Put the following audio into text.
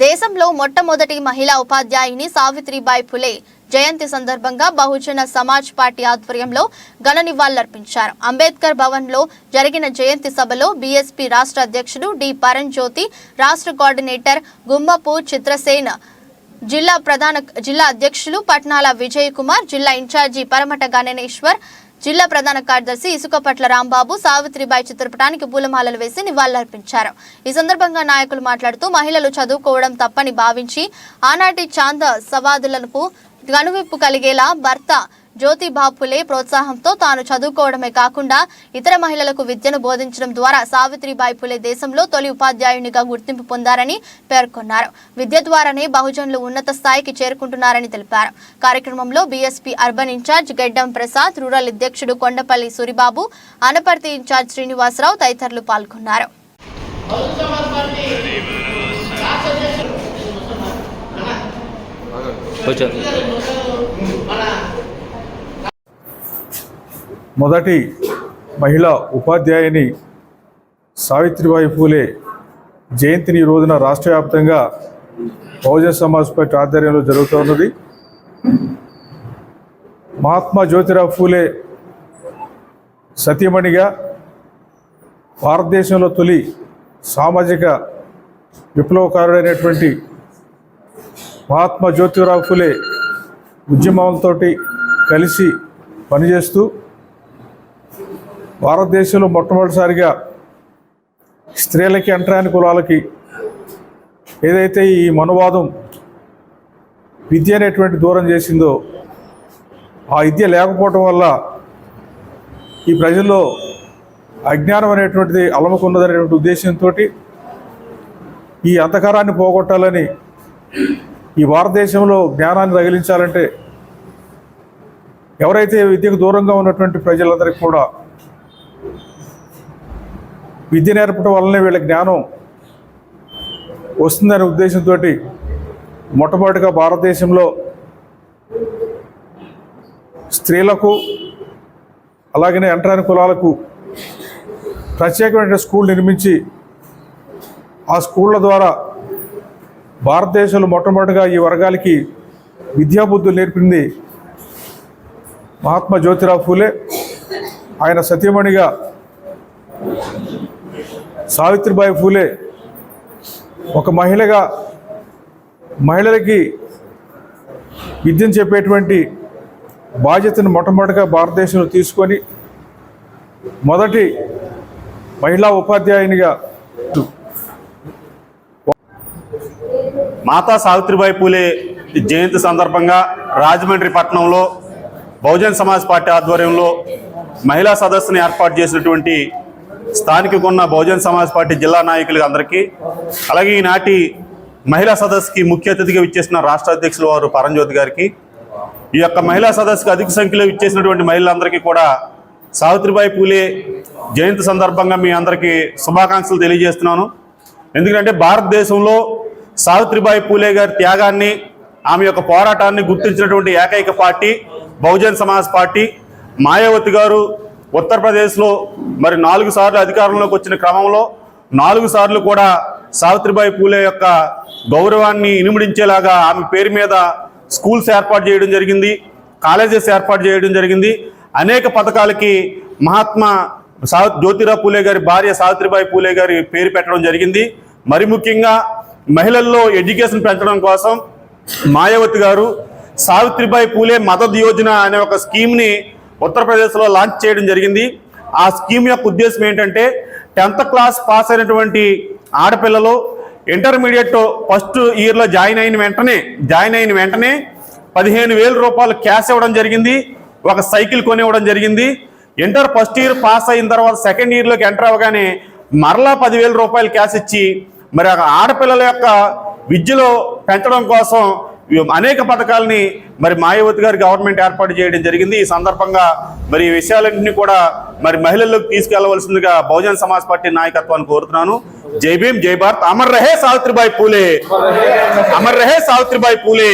దేశంలో మొట్టమొదటి మహిళా ఉపాధ్యాయుని సావిత్రిబాయి ఫులే జయంతి సందర్భంగా బహుజన సమాజ్ పార్టీ ఆధ్వర్యంలో ఘన నివాళులర్పించారు అంబేద్కర్ భవన్లో జరిగిన జయంతి సభలో బీఎస్పీ రాష్ట్ర అధ్యక్షుడు డి. పరంజ్యోతి రాష్ట్ర కోఆర్డినేటర్ గుమ్మపు చిత్రసేన జిల్లా ప్రధాన జిల్లా అధ్యక్షులు పట్నాల విజయ్ కుమార్ జిల్లా ఇన్ఛార్జి పరమట గణనేశ్వర్ జిల్లా ప్రధాన కార్యదర్శి ఇసుకపట్ల రాంబాబు సావిత్రిబాయి చిత్రపటానికి పూలమాలలు వేసి నివాళులర్పించారు. ఈ సందర్భంగా నాయకులు మాట్లాడుతూ మహిళలు చదువుకోవడం తప్పని భావించి ఆనాటి చాంద సవాదులకు కనువిప్పు కలిగేలా భర్త జ్యోతి బాపులే ప్రోత్సాహంతో తాను చదువుకోవడమే కాకుండా ఇతర మహిళలకు విద్యను బోధించడం ద్వారా సావిత్రిబాయి ఫులే దేశంలో తొలి ఉపాధ్యాయునిగా గుర్తింపు పొందారని పేర్కొన్నారు. విద్య ద్వారానే బహుజనులు ఉన్నత స్థాయికి చేరుకుంటున్నారని తెలిపారు. కార్యక్రమంలో బీఎస్పీ అర్బన్ ఇన్ఛార్జ్ గెడ్డం ప్రసాద్ రూరల్ అధ్యక్షుడు కొండపల్లి సూరిబాబు అనపర్తి ఇన్ఛార్జ్ శ్రీనివాసరావు తదితరులు పాల్గొన్నారు. కొంచెం మొదటి మహిళా ఉపాధ్యాయుని సావిత్రిబాయి పూలే జయంతిని ఈ రోజున రాష్ట్ర వ్యాప్తంగా బహుజన సమాజ్ పార్టీ ఆధ్వర్యంలో జరుగుతున్నది మహాత్మా జ్యోతిరావు పూలే సతీమణిగా భారతదేశంలో తొలి సామాజిక విప్లవకారుడైనటువంటి మహాత్మా జ్యోతిరావు ఫులే ఉద్యమాలతో కలిసి పనిచేస్తూ భారతదేశంలో మొట్టమొదటిసారిగా స్త్రీలకి అంటరాని కులాలకి ఏదైతే ఈ మనువాదం విద్య అనేటువంటి దూరం చేసిందో ఆ విద్య లేకపోవటం వల్ల ఈ ప్రజల్లో అజ్ఞానం అనేటువంటిది అలముకున్నదనేటువంటి ఉద్దేశంతో ఈ అంధకారాన్ని పోగొట్టాలని ఈ భారతదేశంలో జ్ఞానాన్ని తగిలించాలంటే ఎవరైతే విద్యకు దూరంగా ఉన్నటువంటి ప్రజలందరికీ కూడా విద్య నేర్పడం వల్లనే వీళ్ళ జ్ఞానం వస్తుందనే ఉద్దేశంతో మొట్టమొదటిగా భారతదేశంలో స్త్రీలకు అలాగనే అంటరాని కులాలకు ప్రత్యేకమైన స్కూల్ నిర్మించి ఆ స్కూళ్ళ ద్వారా భారతదేశంలో మొట్టమొదటిగా ఈ వర్గాలకి విద్యాబుద్ధులు నేర్పింది మహాత్మా జ్యోతిరావు ఫూలే. ఆయన సతీమణిగా సావిత్రిబాయి ఫూలే ఒక మహిళగా మహిళలకి విద్యను చెప్పేటువంటి బాధ్యతను మొట్టమొదటిగా భారతదేశంలో తీసుకొని మొదటి మహిళా ఉపాధ్యాయునిగా మాతా సావిత్రిబాయి పూలే జయంతి సందర్భంగా రాజమండ్రి పట్టణంలో బహుజన్ సమాజ్ పార్టీ ఆధ్వర్యంలో మహిళా సదస్సుని ఏర్పాటు చేసినటువంటి స్థానిక ఉన్న బహుజన్ సమాజ్ పార్టీ జిల్లా నాయకులు అందరికీ అలాగే ఈనాటి మహిళా సదస్సుకి ముఖ్య అతిథిగా ఇచ్చేసిన రాష్ట్ర అధ్యక్షులు వారు పరంజ్యోతి గారికి ఈ యొక్క మహిళా సదస్సుకి అధిక సంఖ్యలో ఇచ్చేసినటువంటి మహిళలందరికీ కూడా సావిత్రిబాయి పూలే జయంతి సందర్భంగా మీ అందరికీ శుభాకాంక్షలు తెలియజేస్తున్నాను. ఎందుకంటే భారతదేశంలో సావిత్రిబాయి పూలే గారి త్యాగాన్ని ఆమె యొక్క పోరాటాన్ని గుర్తించినటువంటి ఏకైక పార్టీ బహుజన్ సమాజ్ పార్టీ. మాయావతి గారు ఉత్తరప్రదేశ్లో మరి నాలుగు సార్లు అధికారంలోకి వచ్చిన క్రమంలో నాలుగు సార్లు కూడా సావిత్రిబాయి పూలే యొక్క గౌరవాన్ని ఇనుమడించేలాగా ఆమె పేరు మీద స్కూల్స్ ఏర్పాటు చేయడం జరిగింది కాలేజెస్ ఏర్పాటు చేయడం జరిగింది. అనేక పథకాలకి మహాత్మా సా జ్యోతిరావు పూలే గారి భార్య సావిత్రిబాయి పూలే గారి పేరు పెట్టడం జరిగింది. మరి ముఖ్యంగా మహిళల్లో ఎడ్యుకేషన్ పెంచడం కోసం మాయావతి గారు సావిత్రిబాయి పూలే మదద్ యోజన అనే ఒక స్కీమ్ని ఉత్తరప్రదేశ్లో లాంచ్ చేయడం జరిగింది. ఆ స్కీమ్ యొక్క ఉద్దేశం ఏంటంటే టెన్త్ క్లాస్ పాస్ అయినటువంటి ఆడపిల్లలు ఇంటర్మీడియట్ ఫస్ట్ ఇయర్లో జాయిన్ అయిన వెంటనే జాయిన్ అయిన వెంటనే పదిహేను వేల రూపాయలు క్యాష్ ఇవ్వడం జరిగింది. ఒక సైకిల్ కొనివ్వడం జరిగింది. ఇంటర్ ఫస్ట్ ఇయర్ పాస్ అయిన తర్వాత సెకండ్ ఇయర్లోకి ఎంటర్ అవ్వగానే మరలా పదివేల రూపాయలు క్యాష్ ఇచ్చి మరి ఆడపిల్లల యొక్క విద్యలో పెంచడం కోసం అనేక పథకాలని మరి మాయావతి గారి గవర్నమెంట్ ఏర్పాటు చేయడం జరిగింది. ఈ సందర్భంగా మరి ఈ విషయాలన్నింటినీ కూడా మరి మహిళల్లోకి తీసుకెళ్ళవలసిందిగా బహుజన్ సమాజ్ పార్టీ నాయకత్వాన్ని కోరుతున్నాను. జై భీమ్ జై భారత్. అమర్ రహే సావిత్రిబాయి పూలే. అమర్ రహే సావిత్రిబాయి పూలే.